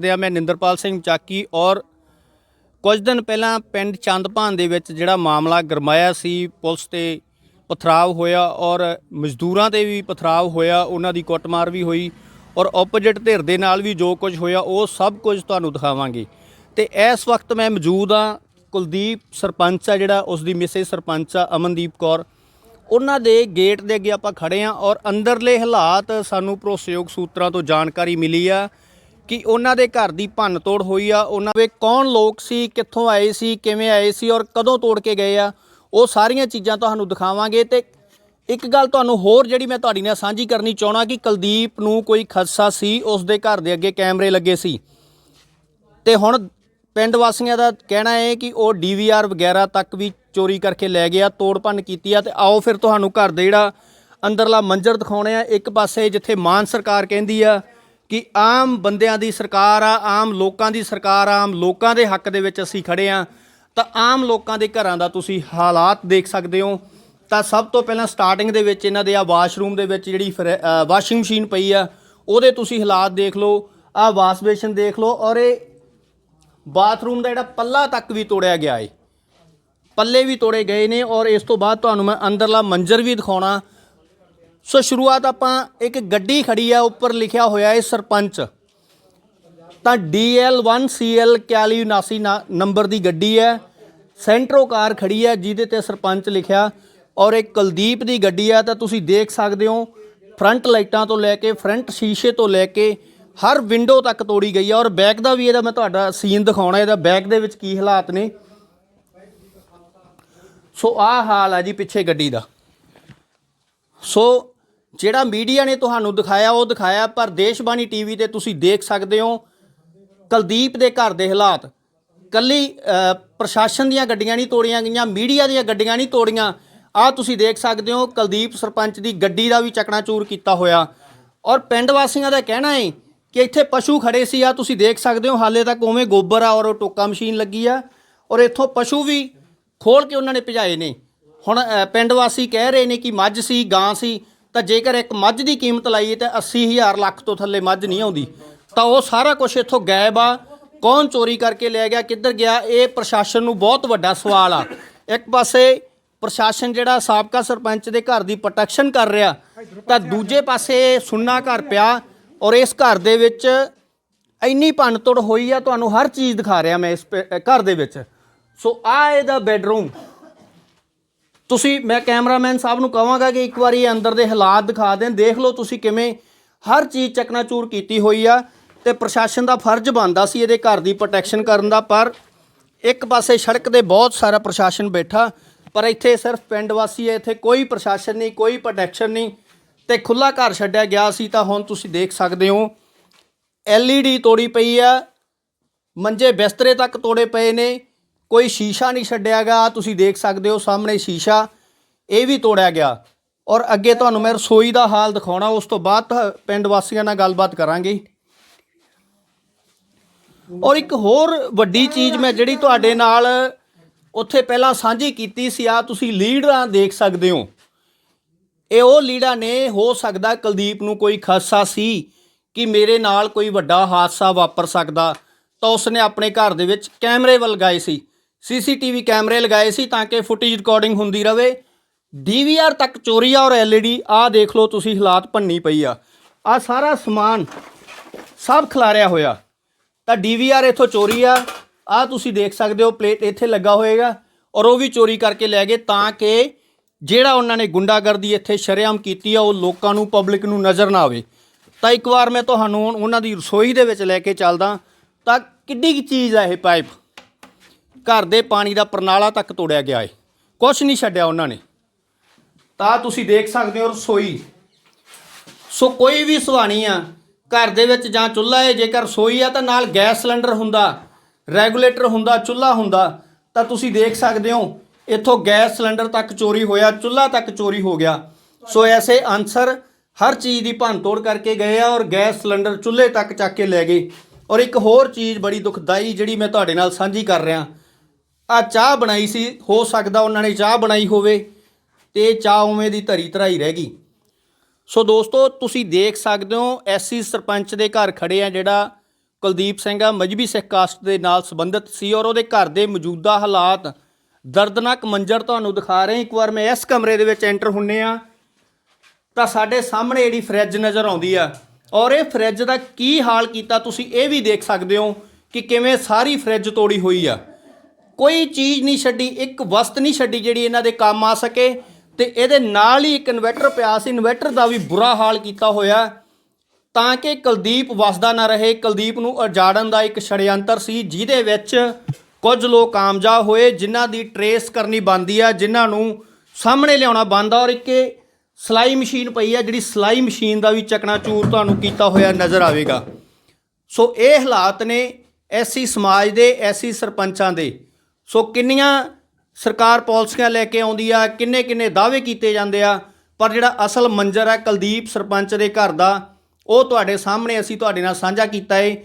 ਦੇ ਆ ਮੈਂ ਨਿੰਦਰਪਾਲ ਸਿੰਘ ਚਾਕੀ ਔਰ ਕੁਝ ਦਿਨ ਪਹਿਲਾਂ ਪਿੰਡ ਚੰਦਪਾਨ ਦੇ ਵਿੱਚ ਜਿਹੜਾ ਮਾਮਲਾ ਗਰਮਾਇਆ ਸੀ, ਪੁਲਿਸ ਤੇ ਪਥਰਾਵ ਹੋਇਆ ਔਰ ਮਜ਼ਦੂਰਾਂ ਤੇ ਵੀ ਪਥਰਾਵ ਹੋਇਆ, ਉਹਨਾਂ ਦੀ ਕੁੱਟਮਾਰ ਵੀ ਹੋਈ ਔਰ ਆਪੋਜੀਟ ਧਿਰ ਦੇ ਨਾਲ ਵੀ ਜੋ ਕੁਝ ਹੋਇਆ, ਉਹ ਸਭ ਕੁਝ ਤੁਹਾਨੂੰ ਦਿਖਾਵਾਂਗੇ। ਤੇ ਇਸ ਵਕਤ ਮੈਂ ਮੌਜੂਦ ਆ ਕੁਲਦੀਪ ਸਰਪੰਚ ਆ ਜਿਹੜਾ, ਉਸ ਦੀ ਮਿਸੇ ਸਰਪੰਚ ਆ, ਅਮਨਦੀਪ ਕੌਰ। ਉਹਨਾਂ ਦੇ ਗੇਟ ਦੇ ਅੱਗੇ ਆਪਾਂ ਖੜੇ ਆ ਔਰ ਅੰਦਰਲੇ ਹਾਲਾਤ ਸਾਨੂੰ ਭਰੋਸੇਯੋਗ ਸੂਤਰਾਂ ਤੋਂ ਜਾਣਕਾਰੀ ਮਿਲੀ ਆ ਕਿ ਉਹਨਾਂ ਦੇ ਘਰ ਦੀ ਭੰਨ ਤੋੜ ਹੋਈ ਆ, ਉਹਨਾਂ ਦੇ ਕੌਣ ਲੋਕ ਸੀ, ਕਿੱਥੋਂ ਆਏ ਸੀ, ਕਿਵੇਂ ਆਏ ਸੀ ਔਰ ਕਦੋਂ ਤੋੜ ਕੇ ਗਏ ਆ, ਉਹ ਸਾਰੀਆਂ ਚੀਜ਼ਾਂ ਤੁਹਾਨੂੰ ਦਿਖਾਵਾਂਗੇ ਤੇ ਇੱਕ ਗੱਲ ਤੁਹਾਨੂੰ ਹੋਰ ਜਿਹੜੀ ਮੈਂ ਤੁਹਾਡੀ ਨਾਲ ਸਾਂਝੀ ਕਰਨੀ ਚਾਹਣਾ ਕਿ ਕੁਲਦੀਪ ਨੂੰ ਕੋਈ ਖਦਸ਼ਾ ਸੀ, ਉਸ ਦੇ ਘਰ ਦੇ ਅੱਗੇ ਕੈਮਰੇ ਲੱਗੇ ਸੀ। ਤੇ ਹੁਣ ਪਿੰਡ ਵਾਸੀਆਂ ਦਾ ਕਹਿਣਾ ਹੈ ਕਿ ਉਹ ਡੀਵੀਆਰ ਵਗੈਰਾ ਤੱਕ ਵੀ ਚੋਰੀ ਕਰਕੇ ਲੈ ਗਿਆ ਤੋੜ ਭੰਨ ਕੀਤੀ ਆ ਤੇ ਆਓ ਫਿਰ ਤੁਹਾਨੂੰ ਘਰ ਦੇ ਜਿਹੜਾ ਅੰਦਰਲਾ ਮੰਜ਼ਰ ਦਿਖਾਉਣੇ ਆ, ਇੱਕ ਪਾਸੇ ਜਿੱਥੇ ਮਾਨ ਸਰਕਾਰ ਕਹਿੰਦੀ ਆ ਕਿ ਆਮ ਬੰਦਿਆਂ ਦੀ ਸਰਕਾਰ ਆ, ਆਮ ਲੋਕਾਂ ਦੀ ਸਰਕਾਰ ਆ, ਆਮ ਲੋਕਾਂ ਦੇ ਹੱਕ ਦੇ ਵਿੱਚ ਅਸੀਂ ਖੜੇ ਆ, ਤਾਂ ਆਮ ਲੋਕਾਂ ਦੇ ਘਰਾਂ ਦਾ ਤੁਸੀਂ ਹਾਲਾਤ ਦੇਖ ਸਕਦੇ ਹੋ। ਤਾਂ ਸਭ ਤੋਂ ਪਹਿਲਾਂ ਸਟਾਰਟਿੰਗ ਦੇ ਵਿੱਚ ਇਹਨਾਂ ਦੇ ਆ ਵਾਸ਼ਰੂਮ ਦੇ ਵਿੱਚ ਜਿਹੜੀ ਵਾਸ਼ਿੰਗ ਮਸ਼ੀਨ ਪਈ ਆ, ਉਹਦੇ ਤੁਸੀਂ ਹਾਲਾਤ ਦੇਖ ਲਓ, ਆ ਵਾਸ਼ ਬੇਸ਼ਨ ਦੇਖ ਲਓ ਔਰ ਇਹ ਬਾਥਰੂਮ ਦਾ ਜਿਹੜਾ ਪੱਲਾ ਤੱਕ ਵੀ ਤੋੜਿਆ ਗਿਆ ਏ। ਪੱਲੇ ਵੀ ਤੋੜੇ ਗਏ ਨੇ ਔਰ ਇਸ ਤੋਂ ਬਾਅਦ ਤੁਹਾਨੂੰ ਮੈਂ ਅੰਦਰਲਾ ਮੰਜ਼ਰ ਵੀ ਦਿਖਾਉਣਾ। ਸੋ ਸ਼ੁਰੂਆਤ ਆਪਾਂ ਇੱਕ ਗੱਡੀ ਖੜੀ ਆ, ਉੱਪਰ ਲਿਖਿਆ ਹੋਇਆ ਹੈ ਸਰਪੰਚ। ਤਾਂ DL1CL 4179 ਨਾ- ਨੰਬਰ ਦੀ ਗੱਡੀ ਹੈ। ਸੈਂਟਰੋ ਕਾਰ ਖੜੀ ਹੈ, ਜਿਹਦੇ ਤੇ ਸਰਪੰਚ ਲਿਖਿਆ, ਔਰ ਇੱਕ ਕੁਲਦੀਪ ਦੀ ਗੱਡੀ ਆ, ਤਾਂ ਤੁਸੀਂ ਦੇਖ ਸਕਦੇ ਹੋ, ਫਰੰਟ ਲਾਈਟਾਂ ਤੋਂ ਲੈ ਕੇ, ਫਰੰਟ ਸ਼ੀਸ਼ੇ ਤੋਂ ਲੈ ਕੇ, ਹਰ ਵਿੰਡੋ ਤੱਕ ਤੋੜੀ ਗਈ ਆ, ਔਰ ਬੈਕ ਦਾ ਵੀ ਇਹਦਾ ਮੈਂ ਤੁਹਾਡਾ ਸੀਨ ਦਿਖਾਉਣਾ, ਇਹਦਾ ਬੈਕ ਦੇ ਵਿੱਚ ਕੀ ਹਾਲਾਤ ਨੇ। ਸੋ ਆਹ ਹਾਲ ਆ ਜੀ ਪਿੱਛੇ ਗੱਡੀ ਦਾ। ਸੋ ਜਿਹੜਾ ਮੀਡੀਆ ਨੇ ਤੁਹਾਨੂੰ ਦਿਖਾਇਆ, ਉਹ ਦਿਖਾਇਆ, ਪਰ ਦੇਸ਼ਬਾਣੀ ਟੀਵੀ ਤੇ ਤੁਸੀਂ ਦੇਖ ਸਕਦੇ ਹੋ ਕੁਲਦੀਪ ਦੇ ਘਰ ਦੇ ਹਾਲਾਤ। ਕੱਲੀ ਪ੍ਰਸ਼ਾਸਨ ਦੀਆਂ ਗੱਡੀਆਂ ਨਹੀਂ ਤੋੜੀਆਂ ਗਈਆਂ, ਮੀਡੀਆ ਦੀਆਂ ਗੱਡੀਆਂ ਨਹੀਂ ਤੋੜੀਆਂ। ਆ ਤੁਸੀਂ ਦੇਖ ਸਕਦੇ ਹੋ, ਕੁਲਦੀਪ ਸਰਪੰਚ ਦੀ ਗੱਡੀ ਦਾ ਵੀ ਚਕਨਾਚੂਰ ਕੀਤਾ ਹੋਇਆ। ਔਰ ਪਿੰਡ ਵਾਸੀਆਂ ਦਾ ਕਹਿਣਾ ਹੈ ਕਿ ਇੱਥੇ ਪਸ਼ੂ ਖੜੇ ਸੀ। ਆ ਤੁਸੀਂ ਦੇਖ ਸਕਦੇ ਹੋ, ਹਾਲੇ ਤੱਕ ਉਵੇਂ ਗੋਬਰ ਆ ਔਰ ਉਹ ਟੋਕਾ ਮਸ਼ੀਨ ਲੱਗੀ ਆ। ਔਰ ਇੱਥੋਂ ਪਸ਼ੂ ਵੀ ਖੋਲ ਕੇ ਉਹਨਾਂ ਨੇ ਭਜਾਏ ਨੇ। ਹੁਣ ਪਿੰਡ ਵਾਸੀ ਕਹਿ ਰਹੇ ਨੇ ਕਿ ਮੱਝ ਸੀ, ਗਾਂ ਸੀ। ਤਾਂ ਜੇਕਰ ਇੱਕ ਮੱਝ ਦੀ ਕੀਮਤ ਲਾਈਏ ਤਾਂ 80000 ਲੱਖ ਤੋਂ ਥੱਲੇ ਮੱਝ ਨਹੀਂ ਆਉਂਦੀ। ਤਾਂ ਉਹ ਸਾਰਾ ਕੁਝ ਇੱਥੋਂ ਗਾਇਬ ਆ। ਕੌਣ ਚੋਰੀ ਕਰਕੇ ਲੈ ਗਿਆ, ਕਿੱਧਰ ਗਿਆ, ਇਹ ਪ੍ਰਸ਼ਾਸਨ ਨੂੰ ਬਹੁਤ ਵੱਡਾ ਸਵਾਲ ਆ। ਇੱਕ ਪਾਸੇ ਪ੍ਰਸ਼ਾਸਨ ਜਿਹੜਾ ਸਾਬਕਾ ਸਰਪੰਚ ਦੇ ਘਰ ਦੀ ਪ੍ਰੋਟੈਕਸ਼ਨ ਕਰ ਰਿਹਾ, ਤਾਂ ਦੂਜੇ ਪਾਸੇ ਸੁੰਨਾ ਘਰ ਪਿਆ ਔਰ ਇਸ ਘਰ ਦੇ ਵਿੱਚ ਇੰਨੀ ਭੰਨਤੋੜ ਹੋਈ ਆ, ਤੁਹਾਨੂੰ ਹਰ ਚੀਜ਼ ਦਿਖਾ ਰਿਹਾ ਮੈਂ ਇਸ ਪ- ਘਰ ਦੇ ਵਿੱਚ। ਸੋ ਆ ਇਹਦਾ ਬੈੱਡਰੂਮ ਤੁਸੀਂ, ਮੈਂ ਕੈਮਰਾਮੈਨ ਸਾਹਿਬ ਨੂੰ ਕਹਾਂਗਾ ਕਿ ਇੱਕ ਵਾਰੀ ਇਹ ਅੰਦਰ ਦੇ ਹਾਲਾਤ ਦਿਖਾ ਦੇਣ। ਦੇਖ ਲਓ ਤੁਸੀਂ ਕਿਵੇਂ ਹਰ ਚੀਜ਼ ਚਕਨਾਚੂਰ ਕੀਤੀ ਹੋਈ ਆ ਤੇ ਪ੍ਰਸ਼ਾਸਨ ਦਾ ਫਰਜ਼ ਬਣਦਾ ਸੀ ਇਹਦੇ ਘਰ ਦੀ ਪ੍ਰੋਟੈਕਸ਼ਨ ਕਰਨ ਦਾ, ਪਰ ਇੱਕ ਪਾਸੇ ਸੜਕ ਦੇ ਬਹੁਤ ਸਾਰਾ ਪ੍ਰਸ਼ਾਸਨ ਬੈਠਾ, ਪਰ ਇੱਥੇ ਸਿਰਫ ਪਿੰਡ ਵਾਸੀ ਹੈ ਇੱਥੇ ਕੋਈ ਪ੍ਰਸ਼ਾਸਨ ਨਹੀਂ, ਕੋਈ ਪ੍ਰੋਟੈਕਸ਼ਨ ਨਹੀਂ। ਤੇ ਖੁੱਲਾ ਘਰ ਛੱਡਿਆ ਗਿਆ ਸੀ ਤਾਂ ਹੁਣ ਤੁਸੀਂ ਦੇਖ ਸਕਦੇ ਹੋ, LED ਤੋੜੀ ਪਈ ਆ, ਮੰਜੇ ਬਿਸਤਰੇ ਤੱਕ ਤੋੜੇ ਪਏ ਨੇ ਕੋਈ ਸ਼ੀਸ਼ਾ ਨਹੀਂ ਛੱਡਿਆਗਾ, ਤੁਸੀਂ ਦੇਖ ਸਕਦੇ ਹੋ ਸਾਹਮਣੇ ਸ਼ੀਸ਼ਾ, ਇਹ ਵੀ ਤੋੜਿਆ ਗਿਆ। ਔਰ ਅੱਗੇ ਤੁਹਾਨੂੰ ਮੈਂ ਰਸੋਈ ਦਾ ਹਾਲ ਦਿਖਾਉਣਾ, ਉਸ ਤੋਂ ਬਾਅਦ ਤਾਂ ਪਿੰਡ ਵਾਸੀਆਂ ਨਾਲ ਗੱਲਬਾਤ ਕਰਾਂਗੇ। ਔਰ ਇੱਕ ਹੋਰ ਵੱਡੀ ਚੀਜ਼ ਮੈਂ ਜਿਹੜੀ ਤੁਹਾਡੇ ਨਾਲ ਉੱਥੇ ਪਹਿਲਾਂ ਸਾਂਝੀ ਕੀਤੀ ਸੀ ਆ ਤੁਸੀਂ ਲੀਡਰਾਂ ਦੇਖ ਸਕਦੇ ਹੋ। ਇਹ ਉਹ ਲੀਡਰ ਨੇ, ਹੋ ਸਕਦਾ ਕੁਲਦੀਪ ਨੂੰ ਕੋਈ ਖਾਸਾ ਸੀ ਕਿ ਮੇਰੇ ਨਾਲ ਕੋਈ ਵੱਡਾ ਹਾਦਸਾ ਵਾਪਰ ਸਕਦਾ, ਤਾਂ ਉਸਨੇ ਆਪਣੇ ਘਰ ਦੇ ਵਿੱਚ ਕੈਮਰੇ ਵੱਲ ਲਗਾਏ ਸੀ। ਸੀਸੀਟੀਵੀ ਕੈਮਰੇ ਲਗਾਏ ਸੀ ਤਾਂ ਕਿ ਫੁਟੇਜ ਰਿਕਾਰਡਿੰਗ ਹੁੰਦੀ ਰਵੇ। ਡੀਵੀਆਰ ਤੱਕ ਚੋਰੀ ਆ ਔਰ ਐਲਈਡੀ ਆ ਦੇਖ ਲਓ ਤੁਸੀਂ ਹਾਲਾਤ ਭੰਨੀ ਪਈ ਆ। ਆ ਸਾਰਾ ਸਮਾਨ ਸਭ ਖਿਲਾਰਿਆ ਹੋਇਆ। ਤਾਂ ਡੀਵੀਆਰ ਇੱਥੋਂ ਚੋਰੀ ਆ। ਆ ਤੁਸੀਂ ਦੇਖ ਸਕਦੇ ਹੋ, ਪਲੇਟ ਇੱਥੇ ਲੱਗਾ ਹੋਏਗਾ ਔਰ ਉਹ ਵੀ ਚੋਰੀ ਕਰਕੇ ਲੈ ਗਏ ਤਾਂ ਕਿ ਜਿਹੜਾ ਉਹਨਾਂ ਨੇ ਗੁੰਡਾਗਰਦੀ ਇੱਥੇ ਸ਼ਰੇਆਮ ਕੀਤੀ ਆ, ਉਹ ਲੋਕਾਂ ਨੂੰ, ਪਬਲਿਕ ਨੂੰ ਨਜ਼ਰ ਨਾ ਆਵੇ। ਤਾਂ ਇੱਕ ਵਾਰ ਮੈਂ ਤੁਹਾਨੂੰ ਉਹਨਾਂ ਦੀ ਰਸੋਈ ਦੇ ਵਿੱਚ ਲੈ ਕੇ ਚੱਲਦਾ। ਤਾਂ ਕਿੱਡੀ ਕੀ ਚੀਜ਼ ਆ ਇਹ ਪਾਈਪ? ਘਰ ਦੇ ਪਾਣੀ ਦਾ ਪ੍ਰਣਾਲਾ ਤੱਕ ਤੋੜਿਆ ਗਿਆ ਏ। ਕੁਝ ਨਹੀਂ ਛੱਡਿਆ ਉਹਨਾਂ ਨੇ। ਤਾਂ ਤੁਸੀਂ ਦੇਖ ਸਕਦੇ ਹੋ ਰਸੋਈ। ਸੋ ਕੋਈ ਵੀ ਸੁਹਾਣੀ ਆ, ਘਰ ਦੇ ਵਿੱਚ ਜਾਂ ਚੁੱਲ੍ਹਾ ਏ, ਜੇਕਰ ਰਸੋਈ ਆ ਤਾਂ ਨਾਲ ਗੈਸ ਸਿਲੰਡਰ ਹੁੰਦਾ, ਰੈਗੂਲੇਟਰ ਹੁੰਦਾ, ਚੁੱਲ੍ਹਾ ਹੁੰਦਾ, ਤਾਂ ਤੁਸੀਂ ਦੇਖ ਸਕਦੇ ਹੋ, ਇੱਥੋਂ ਗੈਸ ਸਿਲੰਡਰ ਤੱਕ ਚੋਰੀ ਹੋਇਆ, ਚੁੱਲ੍ਹਾ ਤੱਕ ਚੋਰੀ ਹੋ ਗਿਆ। ਸੋ ਐਸੇ ਅਨਸਰ ਹਰ ਚੀਜ਼ ਦੀ ਭੰਨ ਤੋੜ ਕਰਕੇ ਗਏ ਆ ਔਰ ਗੈਸ ਸਿਲੰਡਰ ਚੁੱਲ੍ਹੇ ਤੱਕ ਚੱਕ ਕੇ ਲੈ ਗਏ। ਔਰ ਇੱਕ ਹੋਰ ਚੀਜ਼ ਬੜੀ ਦੁਖਦਾਈ ਜਿਹੜੀ ਮੈਂ ਤੁਹਾਡੇ ਨਾਲ ਸਾਂਝੀ ਕਰ ਰਿਹਾ ਆ ਚਾਹ ਬਣਾਈ ਸੀ, ਹੋ ਸਕਦਾ ਉਹਨਾਂ ਨੇ ਚਾਹ ਬਣਾਈ ਹੋਵੇ, ਤੇ ਚਾਹ ਉਵੇਂ ਦੀ ਧਰੀ ਧਰਾਈ ਰਹਿ ਗਈ। ਸੋ ਦੋਸਤੋ, ਤੁਸੀਂ ਦੇਖ ਸਕਦੇ ਹੋ, ਐਸਸੀ ਸਰਪੰਚ ਦੇ ਘਰ ਖੜੇ ਆ ਜਿਹੜਾ ਕੁਲਦੀਪ ਸਿੰਘ ਆ, ਮਜਬੀ ਸਿੱਖ ਕਾਸਟ ਦੇ ਨਾਲ ਸੰਬੰਧਿਤ ਸੀ ਔਰ ਉਹਦੇ ਘਰ ਦੇ ਮੌਜੂਦਾ ਹਾਲਾਤ ਦਰਦਨਾਕ ਮੰਜ਼ਰ ਤੁਹਾਨੂੰ ਦਿਖਾ ਰਹੇ। ਇੱਕ ਵਾਰ ਮੈਂ ਇਸ ਕਮਰੇ ਦੇ ਵਿੱਚ ਐਂਟਰ ਹੁੰਨੇ ਆ, ਤਾਂ ਸਾਡੇ ਸਾਹਮਣੇ ਜਿਹੜੀ ਫਰਿੱਜ ਨਜ਼ਰ ਆਉਂਦੀ ਆ। ਔਰ ਇਹ ਫਰਿੱਜ ਦਾ ਕੀ ਹਾਲ ਕੀਤਾ ਤੁਸੀਂ ਇਹ ਵੀ ਦੇਖ ਸਕਦੇ ਹੋ ਕਿ ਕਿਵੇਂ ਸਾਰੀ ਫਰਿੱਜ ਤੋੜੀ ਹੋਈ ਆ। ਕੋਈ ਚੀਜ਼ ਨਹੀਂ ਛੱਡੀ, ਇੱਕ ਵਸਤ ਨਹੀਂ ਛੱਡੀ ਜਿਹੜੀ ਇਹਨਾਂ ਦੇ ਕੰਮ ਆ ਸਕੇ। ਤੇ ਇਹਦੇ ਨਾਲ ਹੀ ਇੱਕ ਇਨਵਰਟਰ ਪਿਆ ਸੀ। ਇਨਵਰਟਰ ਦਾ ਵੀ ਬੁਰਾ ਹਾਲ ਕੀਤਾ ਹੋਇਆ। ਤਾਂ ਕਿ ਕੁਲਦੀਪ ਵਸਦਾ ਨਾ ਰਹੇ। ਕੁਲਦੀਪ ਨੂੰ ਉਜਾੜਨ ਦਾ ਇੱਕ ਛੜਯੰਤਰ ਸੀ, ਜਿਹਦੇ ਵਿੱਚ ਕੁਝ ਲੋਕ ਕਾਮਯਾਬ ਹੋਏ, ਜਿਨ੍ਹਾਂ ਦੀ ਟਰੇਸ ਕਰਨੀ ਬੰਦੀ ਆ, ਜਿਨ੍ਹਾਂ ਨੂੰ ਸਾਹਮਣੇ ਲਿਆਉਣਾ ਬੰਦਾ ਔਰ ਇੱਕ ਇਹ ਸਲਾਈ ਮਸ਼ੀਨ ਪਈ ਆ, ਜਿਹੜੀ ਸਲਾਈ ਮਸ਼ੀਨ ਦਾ ਵੀ ਚਕਨਾਚੂਰ ਤੁਹਾਨੂੰ ਕੀਤਾ ਹੋਇਆ ਨਜ਼ਰ ਆਵੇਗਾ। ਸੋ ਇਹ ਹਾਲਾਤ ਨੇ ਐਸੀ ਸਮਾਜ ਦੇ, ਐਸੀ ਸਰਪੰਚਾਂ ਦੇ। ਸੋ ਕਿੰਨੀਆਂ ਸਰਕਾਰ ਪਾਲਿਸੀਆਂ ਲੈ ਕੇ ਆਉਂਦੀ ਆ, ਕਿੰਨੇ ਕਿੰਨੇ ਦਾਅਵੇ ਕੀਤੇ ਜਾਂਦੇ ਆ, ਪਰ ਜਿਹੜਾ ਅਸਲ ਮੰਜ਼ਰ ਹੈ, ਕੁਲਦੀਪ ਸਰਪੰਚ ਦੇ ਘਰ ਦਾ, ਉਹ ਤੁਹਾਡੇ ਸਾਹਮਣੇ ਅਸੀਂ ਤੁਹਾਡੇ ਨਾਲ ਸਾਂਝਾ ਕੀਤਾ ਏ।